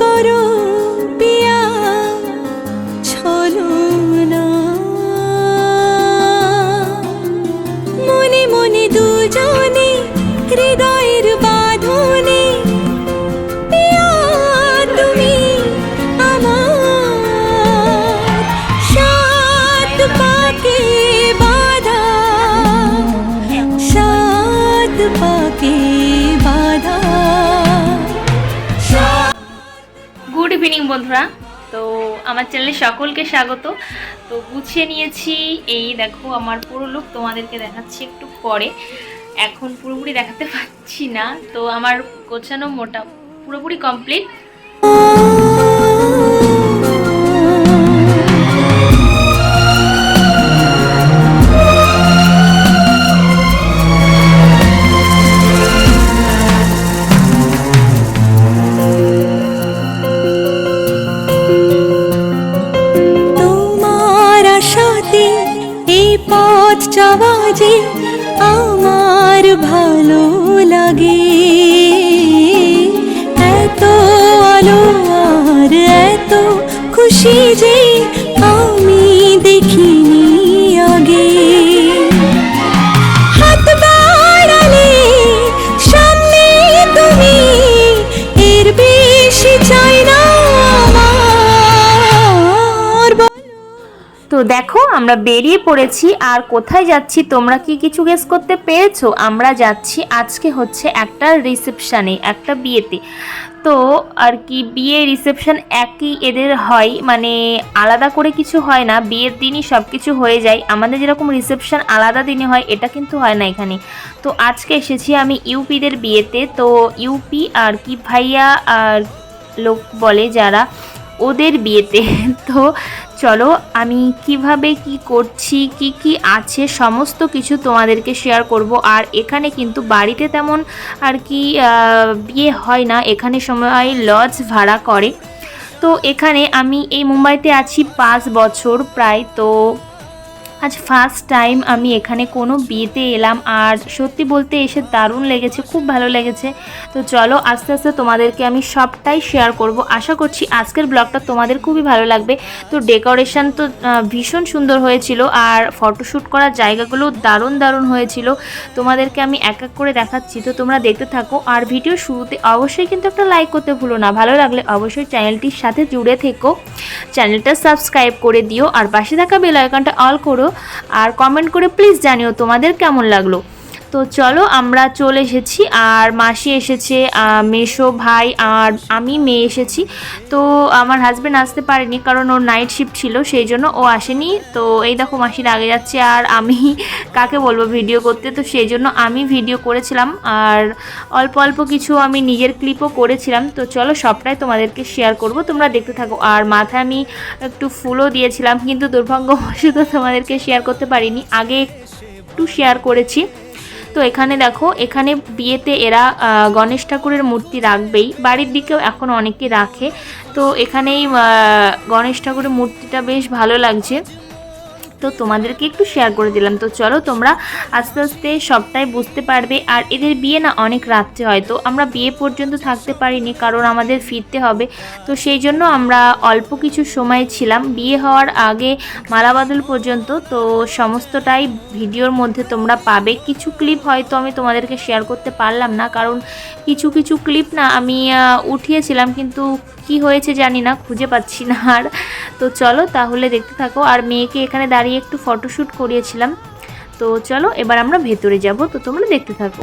করো ইভিনিং বন্ধুরা। তো আমার চ্যানেলে সকলকে স্বাগত। তো গুছিয়ে নিয়েছি এই, দেখো, আমার পুরো লুক তোমাদেরকে দেখাচ্ছি একটু পরে। এখন পুরোপুরি দেখাতে পারছি না। তো আমার গোছানো মোটা পুরোপুরি কমপ্লিট যে আমার ভালো লাগে। আমরা বেরিয়ে পড়েছি, আর কোথায় যাচ্ছি তোমরা কি কিছু গেস করতে পেরেছ? আমরা যাচ্ছি, আজকে হচ্ছে একটা রিসেপশানে একটা বিয়েতে। তো আর কি, বিয়ে রিসেপশন একই এদের হয় মানে আলাদা করে কিছু হয় না, বিয়ের দিনই সব কিছু হয়ে যায়। আমাদের যেরকম রিসেপশন আলাদা দিনে হয়, এটা কিন্তু হয় না এখানে। তো আজকে এসেছি আমি ইউপিদের বিয়েতে, তো ইউপি আর কি ভাইয়া আর লোক বলে যারা, ওদের বিয়েতে। তো চলো, আমি কীভাবে কি করছি, কি কি আছে, সমস্ত কিছু তোমাদেরকে শেয়ার করব। আর এখানে কিন্তু বাড়িতে তেমন আর কি বিয়ে হয় না। এখানে সময় লজ ভাড়া করে। তো এখানে আমি এই মুম্বাইতে আছি পাঁচ বছর প্রায়। তো আজ ফার্স্ট টাইম আমি এখানে কোনো বিয়েতে এলাম আর সত্যি বলতে এসে দারুণ লেগেছে, খুব ভালো লেগেছে। তো চলো আস্তে আস্তে তোমাদেরকে আমি সবটাই শেয়ার করব। আশা করছি আজকের ব্লগটা তোমাদের খুবই ভালো লাগবে। তো ডেকোরেশন তো ভীষণ সুন্দর হয়েছিল আর ফটোশ্যুট করার জায়গাগুলো দারুণ দারুণ হয়েছিল। তোমাদেরকে আমি এক এক করে দেখাচ্ছি, তো তোমরা দেখতে থাকো। আর ভিডিও শুরুতে অবশ্যই কিন্তু একটা লাইক করতে ভুলো না। ভালো লাগলে অবশ্যই চ্যানেলটির সাথে জুড়ে থেকো। চ্যানেলটা সাবস্ক্রাইব করে দিও আর পাশে থাকা বেল আইকনটা অল করো। আর কমেন্ট করে প্লিজ জানিও তোমাদের কেমন লাগল। তো চলো আমরা চলে এসেছি। আর মাসি এসেছে মেসো ভাই আর আমি মেয়ে এসেছি। তো আমার হাজব্যান্ড আসতে পারেনি কারণ ওর নাইট শিফট ছিল, সেই জন্য ও আসেনি। তো এই দেখো মাসির আগে যাচ্ছে আর আমি কাকে বলব ভিডিও করতে? তো সেই জন্য আমি ভিডিও করেছিলাম আর অল্প অল্প কিছু আমি নিজের ক্লিপও করেছিলাম। তো চলো সবটাই তোমাদেরকে শেয়ার করব, তোমরা দেখতে থাকো। আর মাথায় আমি একটু ফুলও দিয়েছিলাম, কিন্তু দুর্ভাগ্যবশত তোমাদেরকে শেয়ার করতে পারিনি। আগে একটু শেয়ার করেছি। তো এখানে দেখো, এখানে বিয়েতে এরা গণেশ ঠাকুরের মূর্তি রাখবেই। বাড়ির দিকেও এখন অনেকে রাখে। তো এখানেই গণেশ ঠাকুরের মূর্তিটা বেশ ভালো লাগছে। তো তোমাদেরকে একটু শেয়ার করে দিলাম। তো চলো তোমরা আস্তে আস্তে সবটাই বুঝতে পারবে। আর এদের বিয়ে না অনেক রাত্রে হয়, তো আমরা বিয়ে পর্যন্ত থাকতে পারিনি, কারণ আমাদের ফিরতে হবে। তো সেই জন্য আমরা অল্প কিছু সময় ছিলাম। বিয়ে হওয়ার আগে মালাবাদল পর্যন্ত, তো সমস্তটাই ভিডিওর মধ্যে তোমরা পাবে। কিছু ক্লিপ হয়তো আমি তোমাদেরকে শেয়ার করতে পারলাম না, কারণ কিছু কিছু ক্লিপ না আমি উঠিয়েছিলাম, কিন্তু কি হয়েছে জানি না, খুঁজে পাচ্ছি না আর। তো চলো তাহলে দেখতে থাকো। আর মেয়েকে এখানে দাঁড়িয়ে একটু ফটোশ্যুট করিয়েছিলাম। তো চলো এবার আমরা ভেতরে যাব। তো তোমরা দেখতে থাকো।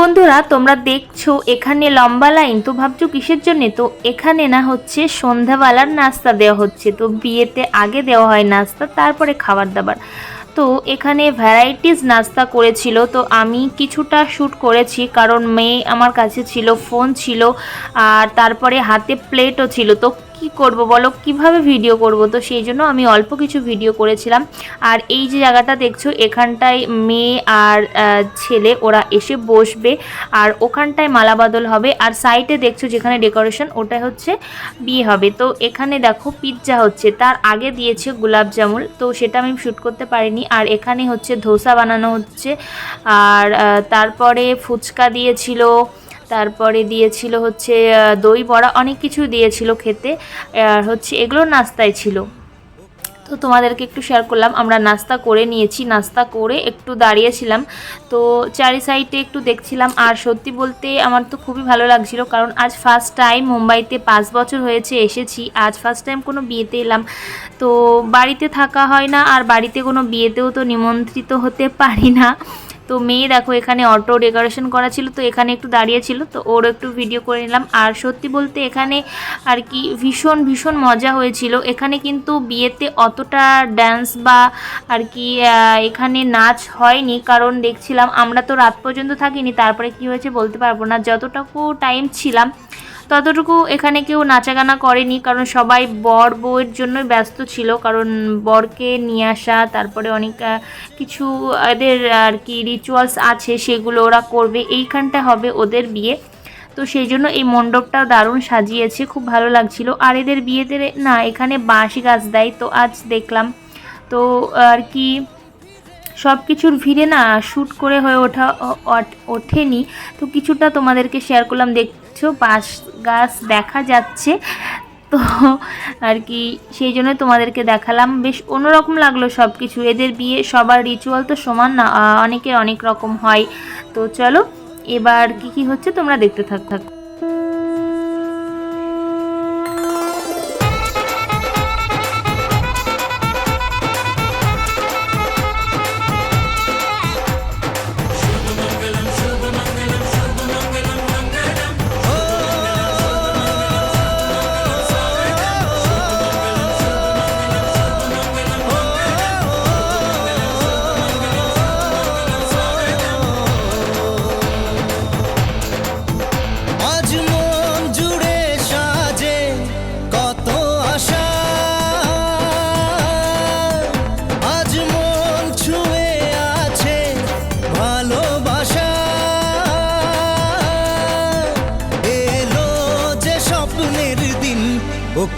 বন্ধুরা, তোমরা দেখছ এখানে লম্বা লাইন, তো ভাবছ কিসের জন্য? তো এখানে না হচ্ছে সন্ধ্যাবেলার নাস্তা দেওয়া হচ্ছে। তো বিয়েতে আগে দেওয়া হয় নাস্তা, তারপরে খাবার দাবার তো এখানে ভ্যারাইটিস নাস্তা করেছিল, তো আমি কিছুটা শ্যুট করেছি, কারণ মেয়ে আমার কাছে ছিল, ফোন ছিল, আর তারপরে হাতে প্লেটও ছিল। তো কি করব বলো? কীভাবে ভিডিও করব? তো সেই জন্য আমি অল্প কিছু ভিডিও করেছিলাম। আর এই যে জায়গাটা দেখছ, এখানটায় মেয়ে আর ছেলে ওরা এসে বসবে। আর ওখানটায় মালা বদল হবে। আর সাইডে দেখছ যেখানে ডেকোরেশন ওটা হচ্ছে বিয়ে হবে। তো এখানে দেখো পিৎজা হচ্ছে। তার আগে দিয়েছে গোলাপ জামুল তো সেটা আমি শ্যুট করতে পারিনি। আর এখানে হচ্ছে ধোসা বানানো হচ্ছে। আর তারপরে ফুচকা দিয়েছিল। তারপরে দিয়েছিল হচ্ছে দই বড়া, অনেক কিছু দিয়েছিল খেতে। আর হচ্ছে এগুলো নাস্তায় ছিল। তো তোমাদেরকে একটু শেয়ার করলাম, আমরা নাস্তা করে নিয়েছি, নাস্তা করে একটু দাঁড়িয়েছিলাম। তো চারি সাইডে একটু দেখছিলাম, আর সত্যি বলতে আমার তো খুবই ভালো লাগছিল, কারণ আজ ফার্স্ট টাইম মুম্বাইতে পাঁচ বছর হয়েছে, এসেছি। আজ ফার্স্ট টাইম কোনো বিয়েতে এলাম। তো বাড়িতে থাকা হয় না, আর বাড়িতে কোনো বিয়েতেও তো নিমন্ত্রিত হতে পারি না। তো মেয়ে দেখো এখানে অটো ডেকোরেশন করা ছিল, তো এখানে একটু দাঁড়িয়েছিল তো ওর একটু ভিডিও করে নিলাম। আর সত্যি বলতে এখানে আর কি ভীষণ ভীষণ মজা হয়েছিল। এখানে কিন্তু বিয়েতে অতটা ড্যান্স বা আর কি এখানে নাচ হয়নি, কারণ দেখছিলাম আমরা তো রাত পর্যন্ত থাকিনি, তারপরে কি হয়েছে বলতে পারব না। যতটুকু টাইম ছিলাম ততটুকু এখানে কেউ নাচাগানা করেনি, কারণ সবাই বর বউয়ের জন্যই ব্যস্ত ছিল। কারণ বরকে নিয়ে আসা, তারপরে অনেক কিছু এদের আর কি রিচুয়ালস আছে, সেগুলো ওরা করবে। এইখানটা হবে ওদের বিয়ে। তো সেই জন্য এই মণ্ডপটা দারুণ সাজিয়েছে, খুব ভালো লাগছিল। আর এদের বিয়েতে না, এখানে বাঁশি গাছ দেয়, তো আজ দেখলাম। তো আর কি সব কিছুর ভিড়ে না শ্যুট করে হয়ে ওঠা ওঠেনি। তো কিছুটা তোমাদেরকে শেয়ার করলাম দেখছ, বাঁশ গাছ দেখা যাচ্ছে। তো আর কি, সেই জন্য তোমাদেরকে দেখালাম। বেশ অন্যরকম লাগল সব কিছু এদের বিয়ে সবার রিচুয়াল তো সমান না অনেকের অনেক রকম হয়। তো চলো, এবার কি কি হচ্ছে তোমরা দেখতে থাক।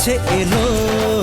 কাছে এলো।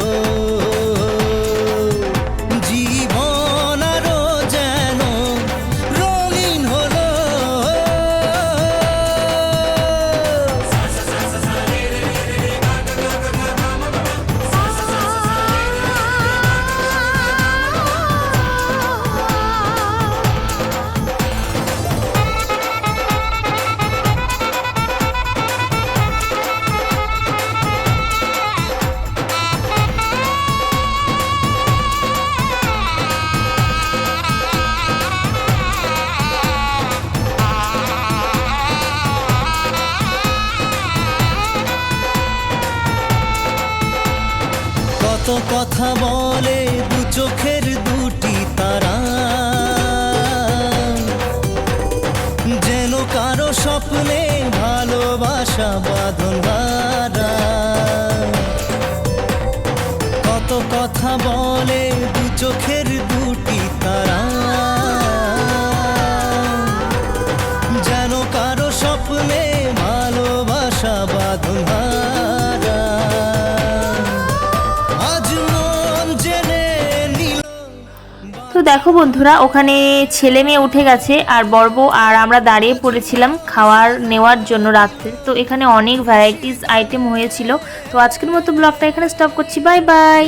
তো দেখো বন্ধুরা, ওখানে ছেলে মেয়ে উঠে গেছে আর বর্ব আর আমরা দাঁড়িয়ে পড়েছিলাম খাওয়ার নেওয়ার জন্য রাত্রে। তো এখানে অনেক ভ্যারাইটিস আইটেম হয়েছিল। তো আজকের মতো ব্লগটা এখানে স্টপ করছি। Bye bye